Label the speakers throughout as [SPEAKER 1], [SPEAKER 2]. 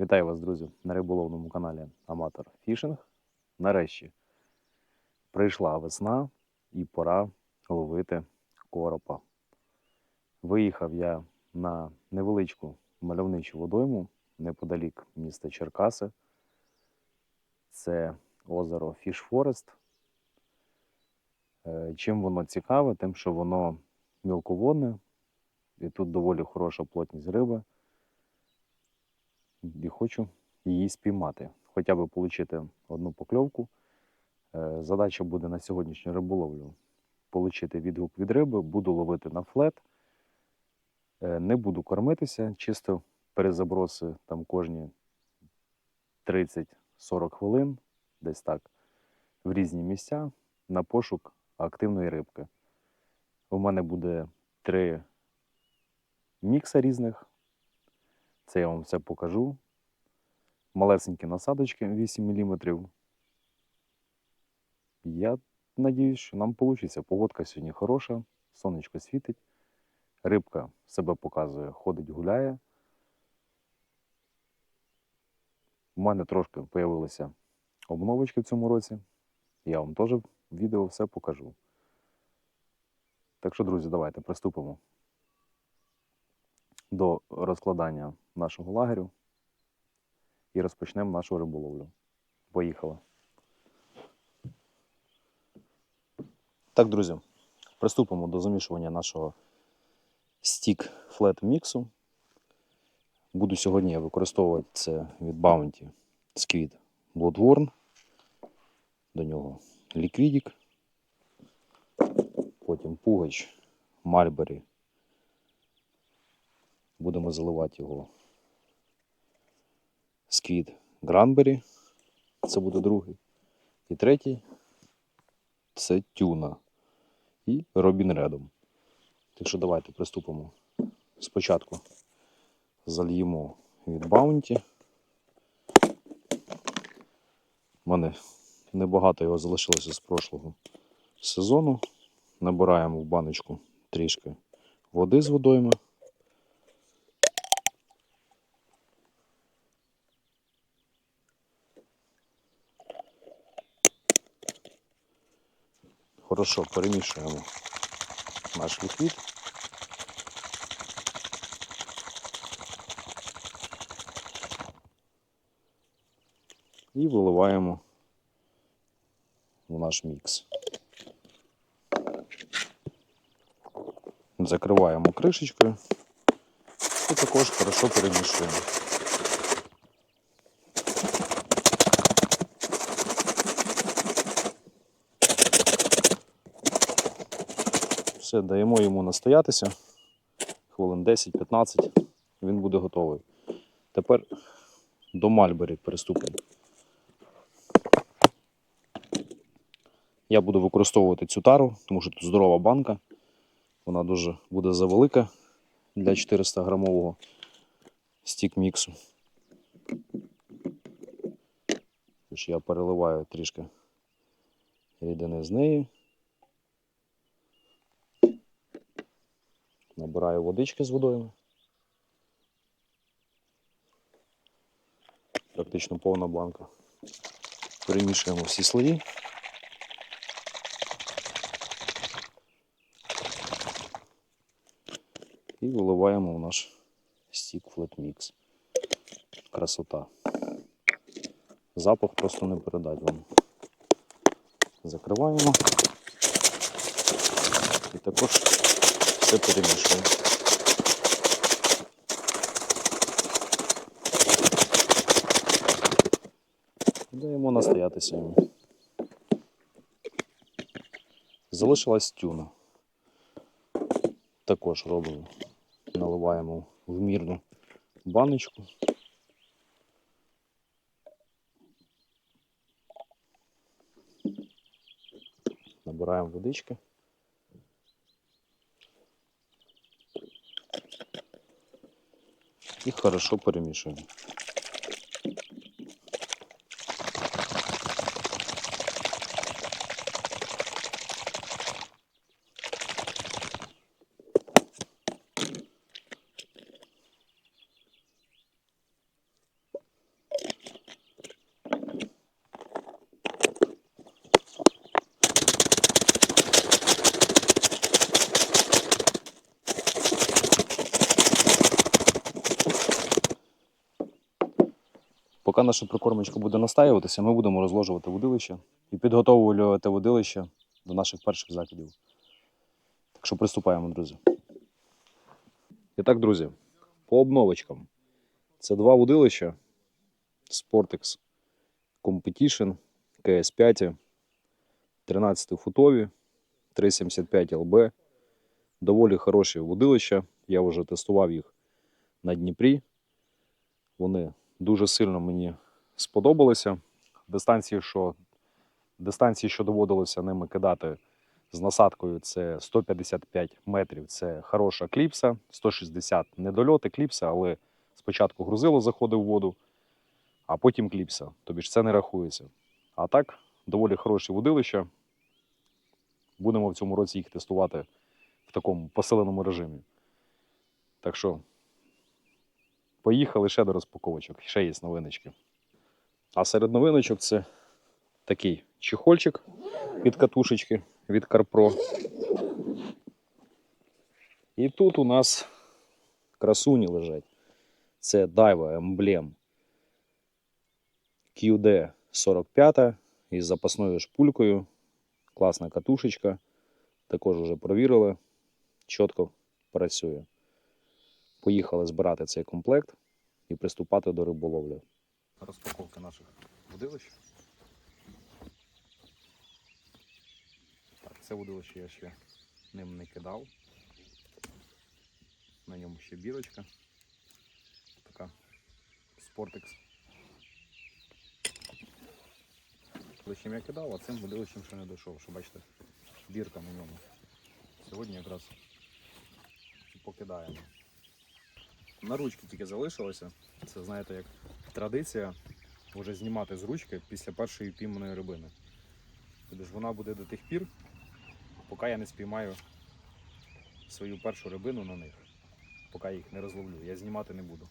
[SPEAKER 1] Вітаю вас, друзі, на риболовному каналі Аматор Фішинг. Нарешті прийшла весна і пора ловити коропа. Виїхав я на невеличку мальовничу водойму неподалік міста Черкаси. Це озеро Фіш Форест. Е, Чим воно цікаве? Тим, що воно мілководне, і тут доволі хороша плотність риби і хочу її спіймати, хоча б отримати одну покльовку. Е, Задача буде на сьогоднішню риболовлю отримати відгук від риби, буду ловити на флет. Е, Не буду кормитися, чисто перезаброси там кожні 30-40 хвилин, десь так, в різні місця на пошук активної рибки. У мене буде три мікса різних. Це я вам все покажу. Малесенькі насадочки 8 мм. Я надіюсь, що нам вийде. Погодка сьогодні хороша, сонечко світить, рибка себе показує, ходить, гуляє. У мене трошки з'явилися обновочки в цьому році. Я вам теж в відео все покажу. Так що, друзі, давайте приступимо до розкладання нашого лагерю і розпочнемо нашу риболовлю. Поїхали. Так, друзі, приступимо до замішування нашого стік флет міксу. Буду сьогодні використовувати це від Bounty Squid Bloodworm. До нього ліквідік. Потім пугач Мальбері Будемо заливати його сквіт Гранбері. Це буде другий. І третій це тюна і Робін Редом. Так що давайте приступимо. Спочатку зальємо від Баунті. У мене небагато його залишилося з прошлого сезону. Набираємо в баночку трішки води з водойми. Хорошо перемішуємо наш ліквід. І виливаємо в наш мікс. Закриваємо кришечкою і також хорошо перемішуємо. Все, даємо йому настоятися. Хвилин 10-15, він буде готовий. Тепер до Мальбері приступимо. Я буду використовувати цю тару, тому що тут здорова банка. Вона дуже буде завелика для 400 грамового стік міксу. Тож я переливаю трішки рідини з неї. Набираю водички з водою. Практично повна банка. Перемішуємо всі слої. І виливаємо в наш стік Mix. Красота. Запах просто не передать вам. Закриваємо. І також все перемішуємо. Даємо настоятися йому. Залишилась тюна. Також робимо. Наливаємо в мірну баночку. Набираємо водички. І хорошо перемішуємо. Поки наша прикормочка буде настаюватися, ми будемо розложувати водилище і підготовлювати водилище до наших перших закидів. Так що приступаємо, друзі. І так, друзі, по обновочкам. Це два водилища Sportex Competition KS5, 13 футові, 375 LB. Доволі хороші водилища. Я вже тестував їх на Дніпрі. Вони дуже сильно мені сподобалися. Дистанції, що, дистанції, що доводилося ними кидати з насадкою, це 155 метрів. Це хороша кліпса, 160 недольоти кліпса, але спочатку грузило заходив в воду, а потім кліпса. Тобі ж це не рахується. А так, доволі хороші водилища. Будемо в цьому році їх тестувати в такому посиленому режимі. Так що, поїхали ще до розпаковочок. Ще є новиночки. А серед новиночок це такий чехольчик від катушечки від CarPro. І тут у нас красуні лежать. Це Daiwa Emblem QD 45 із запасною шпулькою. Класна катушечка. Також вже провірили. Чітко працює. Поїхали збирати цей комплект і приступати до риболовлі. Розпаковка наших водилищ. Так, це водилище я ще ним не кидав. На ньому ще бірочка. Така Sportex. Водилищем я кидав, а цим водилищем ще не дійшов, що бачите, бірка на ньому. Сьогодні якраз покидаємо. На ручки тільки залишилося. Це, знаєте, як традиція вже знімати з ручки після першої пійманої рибини. Тобто ж вона буде до тих пір, поки я не спіймаю свою першу рибину на них, поки їх не розловлю. Я знімати не буду.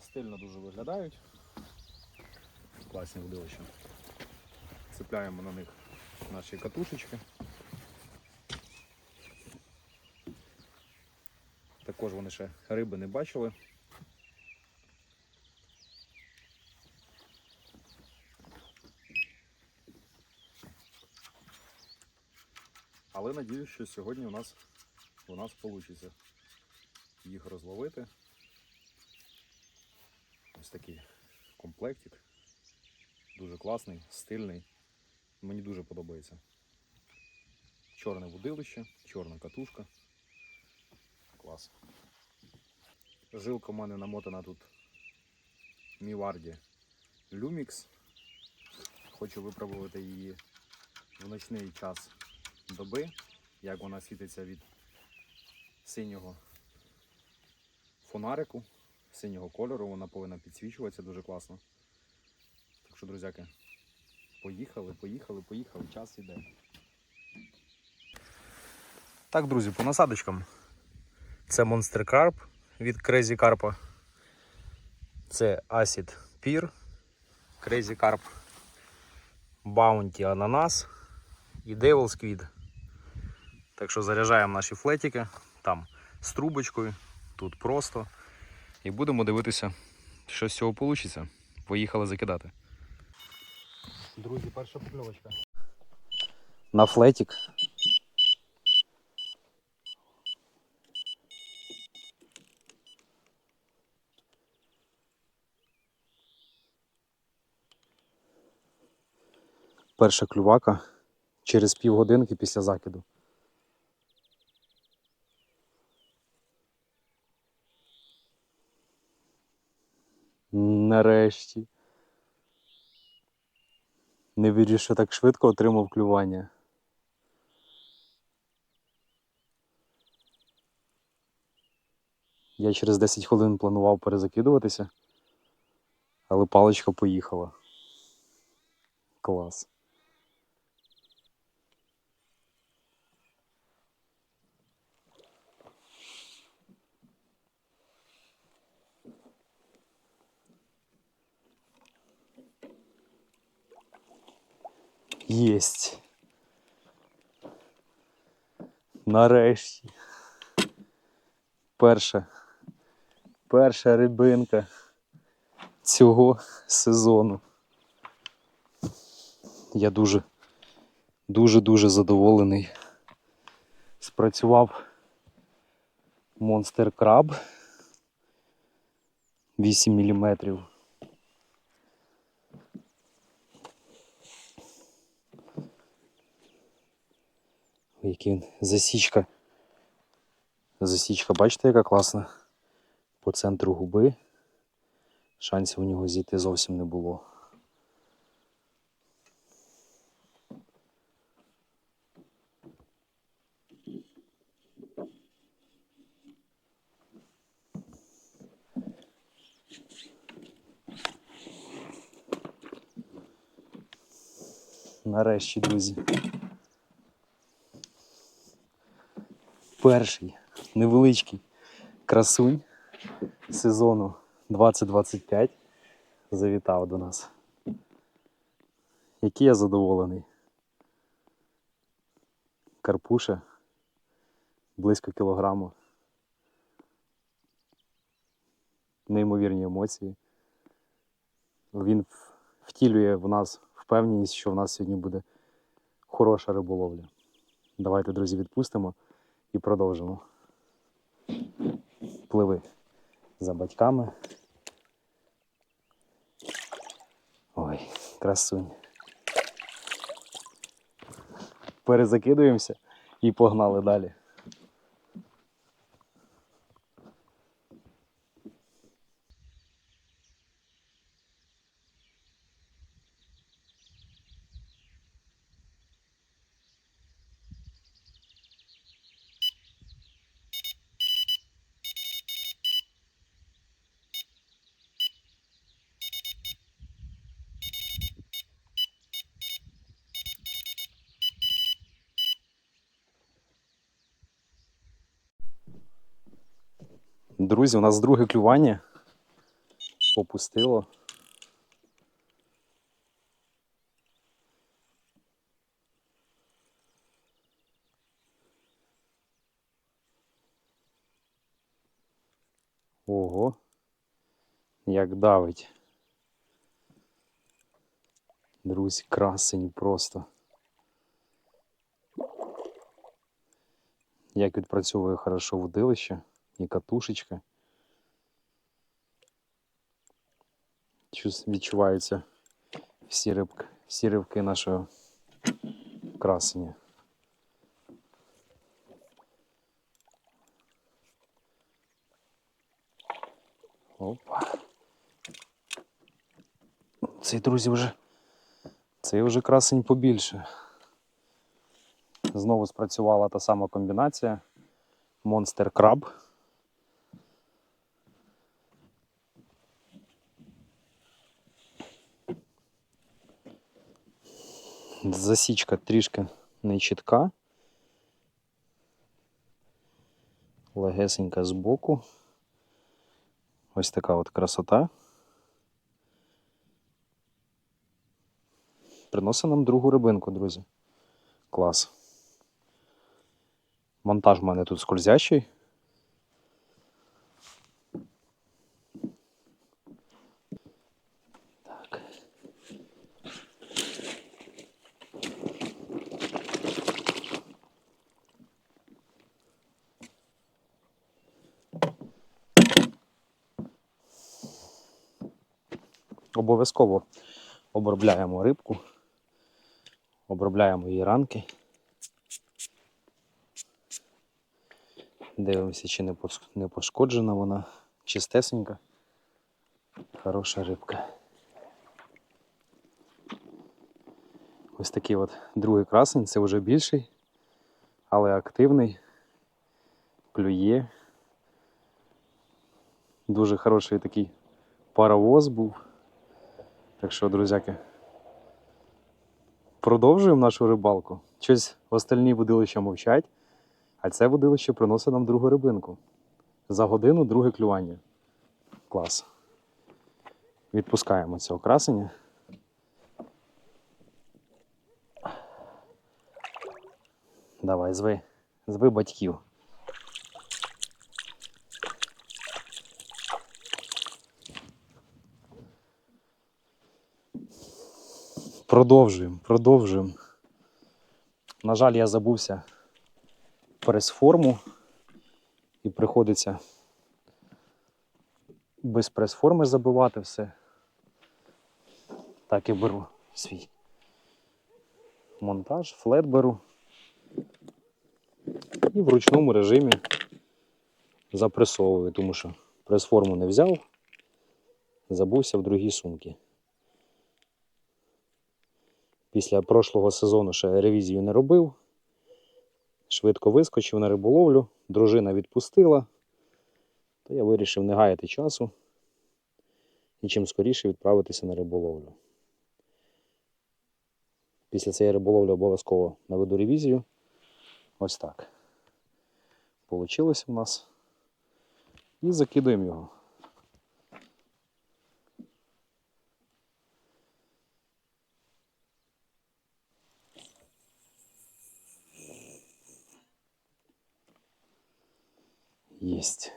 [SPEAKER 1] Стильно дуже виглядають. Класні водилища. Цепляємо на них наші катушечки. Також вони ще риби не бачили. Але надіюсь, що сьогодні у нас у нас вийде їх розловити. Ось такий комплектик. Дуже класний, стильний. Мені дуже подобається. Чорне водилище, чорна катушка. Клас. Жилка в мене намотана тут Міварді Lumix. Хочу випробувати її в ночний час доби, як вона світиться від синього фонарику, синього кольору, вона повинна підсвічуватися дуже класно. Так що, друзяки, поїхали, поїхали, поїхали, час іде. Так, друзі, по насадочкам. Це Monster Carp від Crazy Carp. Це Acid Peer, Crazy Carp, Bounty Ananas і Devil Squid. Так що заряджаємо наші флетики, там з трубочкою, тут просто. І будемо дивитися, що з цього вийде. Поїхали закидати. Друзі, перша покльовочка. На флетик. Перша клювака через півгодинки після закиду. Нарешті. Не вірю, що так швидко отримав клювання. Я через 10 хвилин планував перезакидуватися, але паличка поїхала. Клас. Єсть. Нарешті. Перша. Перша рибинка цього сезону. Я дуже, дуже, дуже задоволений. Спрацював Monster Crab 8 мм. Який він засічка. Засічка, бачите, яка класна? По центру губи. Шансів у нього зійти зовсім не було. Нарешті, друзі. Перший невеличкий красунь сезону 2025 завітав до нас. Який я задоволений. Карпуша близько кілограму. Неймовірні емоції. Він втілює в нас впевненість, що в нас сьогодні буде хороша риболовля. Давайте, друзі, відпустимо і продовжимо. Пливи за батьками. Ой, красунь. Перезакидуємося і погнали далі. Друзі, у нас друге клювання. Попустило. Ого. Як давить. Друзі, красень просто. Як відпрацьовує хорошо водилище і катушечка. Чус- Відчуваються всі рибки, всі рибки нашого красення. Опа. Цей, друзі, вже. Цей вже красень побільше. Знову спрацювала та сама комбінація. Monster Crab. Засічка трішки не чітка. Легесенька збоку. Ось така от красота. Приносить нам другу рибинку, друзі. Клас. Монтаж в мене тут скользящий. Обов'язково обробляємо рибку, обробляємо її ранки. Дивимося, чи не пошкоджена вона, чистесенька. Хороша рибка. Ось такий от другий красень, це вже більший, але активний, клює. Дуже хороший такий паровоз був. Так що, друзяки, продовжуємо нашу рибалку. Щось остальні водилища мовчать, а це водилище приносить нам другу рибинку. За годину друге клювання. Клас. Відпускаємо цього красення. Давай, зви.
[SPEAKER 2] Зви батьків. Продовжуємо, продовжуємо. На жаль, я забувся прес-форму і приходиться без прес-форми забивати все. Так і беру свій монтаж, флет беру. І в ручному режимі запресовую, тому що прес-форму не взяв, забувся в другій сумці. Після прошлого сезону ще ревізію не робив. Швидко вискочив на риболовлю, дружина відпустила, то я вирішив не гаяти часу і чим скоріше відправитися на риболовлю. Після цієї риболовлі обов'язково наведу ревізію. Ось так. Получилось у нас. І закидуємо його. Єсть.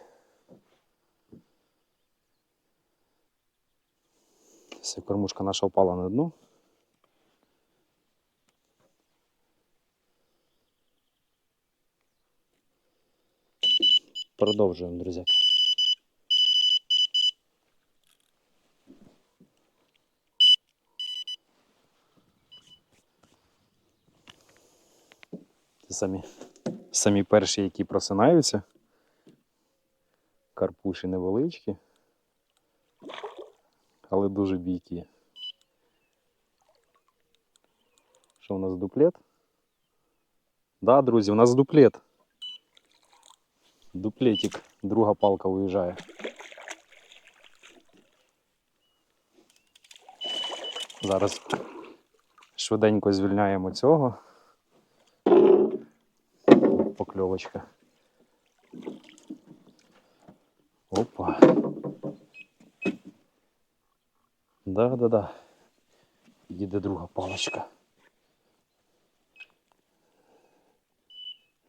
[SPEAKER 2] Все, кормушка наша впала на дно. Продовжуємо, друзі. Це самі, самі перші, які просинаються. Карпуші невеличкі, але дуже бійкі. Що у нас дуплет? Да, друзі, у нас дуплет. Дуплетик, друга палка виїжджає. Зараз швиденько звільняємо цього. Покльовочка. Опа. Да-да-да. Їде друга палочка.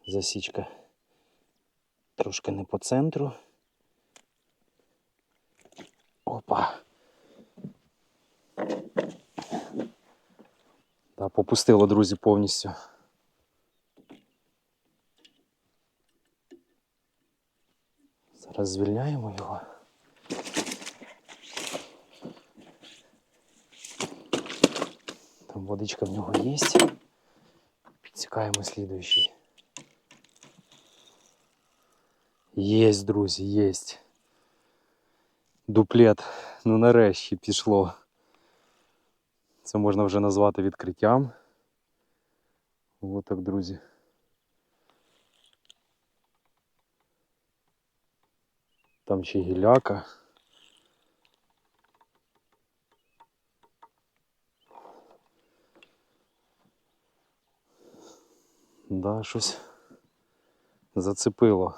[SPEAKER 2] Засічка трошки не по центру. Опа. Да, попустило, друзі, повністю. Зараз звільняємо його. Там водичка в нього є. Підсікаємо слідуючий. Єсть, друзі, єсть. Дуплет. Ну нарешті пішло. Це можна вже назвати відкриттям. Ось так, друзі. Там ще гіляка. Да, щось зацепило.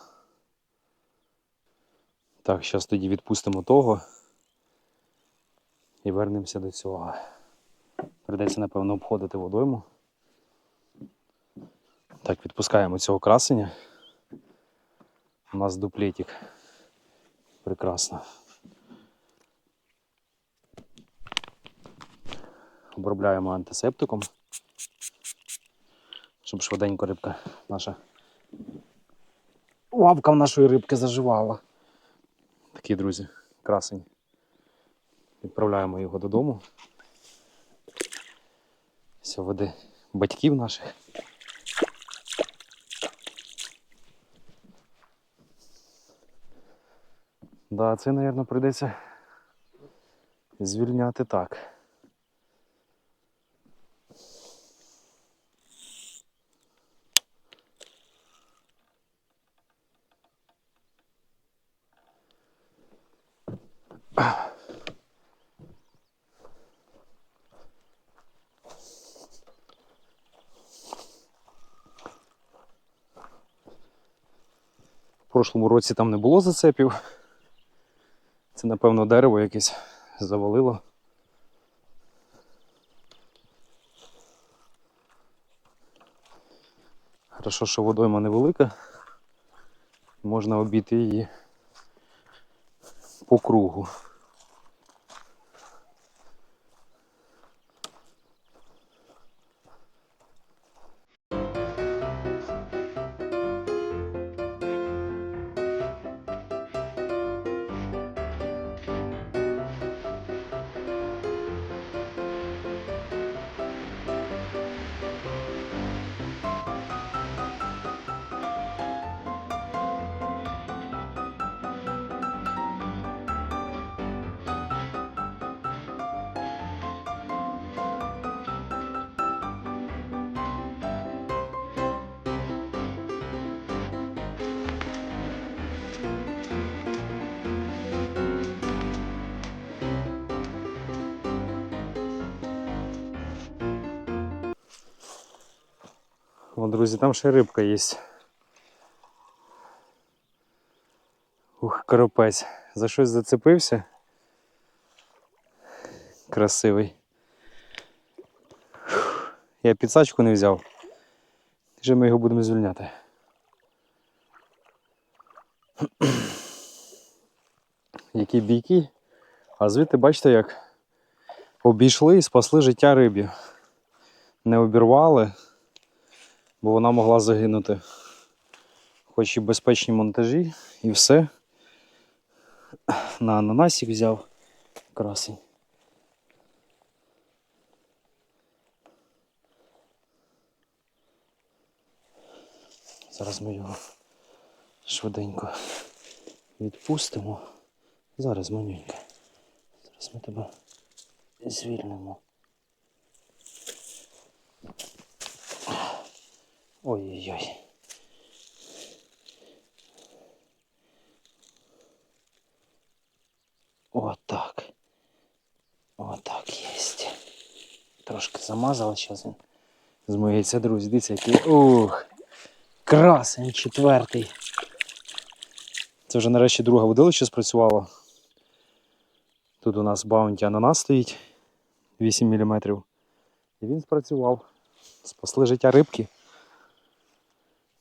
[SPEAKER 2] Так, зараз тоді відпустимо того і вернемося до цього. Придеться, напевно, обходити водойму. Так, відпускаємо цього красення. У нас дуплетик. Прекрасно. Обробляємо антисептиком, щоб швиденько рибка наша. Лавка в нашої рибки заживала. Такі, друзі, красень. Відправляємо його додому. Все, веде батьків наших. Да, це, мабуть, прийдеться звільняти так. В прошлому році там не було зацепів. Це, напевно, дерево якесь завалило. Хорошо, що водойма невелика. Можна обійти її по кругу. О, друзі, там ще рибка є. Ух, коропець. За щось зацепився. Красивий. Я підсачку не взяв. Вже ми його будемо звільняти. Які бійки. А звідти бачите, як обійшли і спасли життя рибі. Не обірвали бо вона могла загинути. Хоч і безпечні монтажі, і все. На ананасик взяв красень. Зараз ми його швиденько відпустимо. Зараз манюнька. Зараз ми тебе звільнимо. Ой-ой-ой. Отак. Отак єсть. Трошки замазала, зараз він змиється, друзі. Дивіться, який. Ух! Красень четвертий. Це вже нарешті друга водилище спрацювало. Тут у нас баунті ананас стоїть 8 мм. І він спрацював. Спасли життя рибки.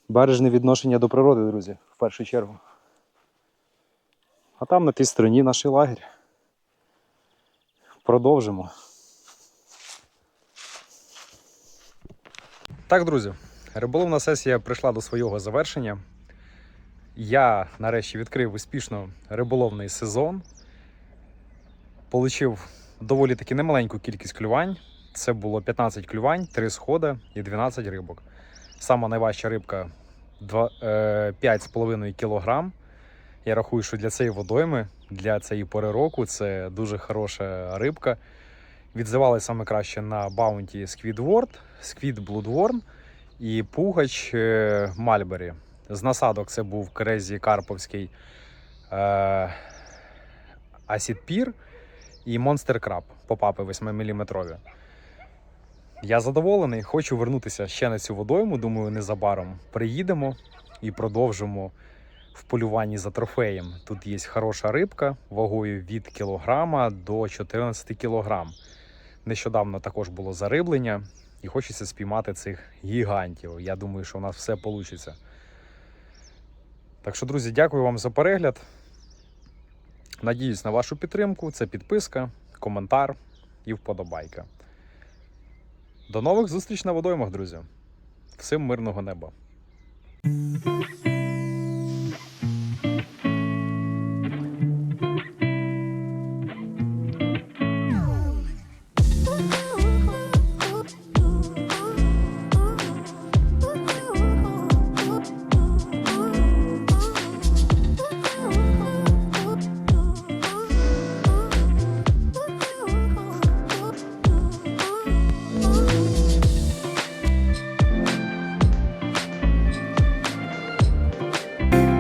[SPEAKER 2] Бережне відношення до природи, друзі, в першу чергу. А там на тій стороні наш лагерь. Продовжимо. Так, друзі, риболовна сесія прийшла до свого завершення. Я нарешті відкрив успішно риболовний сезон. Получив доволі таки немаленьку кількість клювань. Це було 15 клювань, 3 сходи і 12 рибок. Сама найважча рибка е, 5,5 кг. Я рахую, що для цієї водойми, для цієї пори року це дуже хороша рибка. Відзивали саме краще на баунті Squidward, Squid Bloodworm і пугач е, Мальбері. З насадок це був крезі Карповський е, Acid Peer і Monster Crab попапи 8-мм. Я задоволений, хочу вернутися ще на цю водойму. Думаю, незабаром приїдемо і продовжимо в полюванні за трофеєм. Тут є хороша рибка вагою від кілограма до 14 кілограм. Нещодавно також було зариблення, і хочеться спіймати цих гігантів. Я думаю, що у нас все вийде. Так що, друзі, дякую вам за перегляд. Надіюсь на вашу підтримку. Це підписка, коментар і вподобайка. До нових зустріч на водоймах, друзі. Всім мирного неба.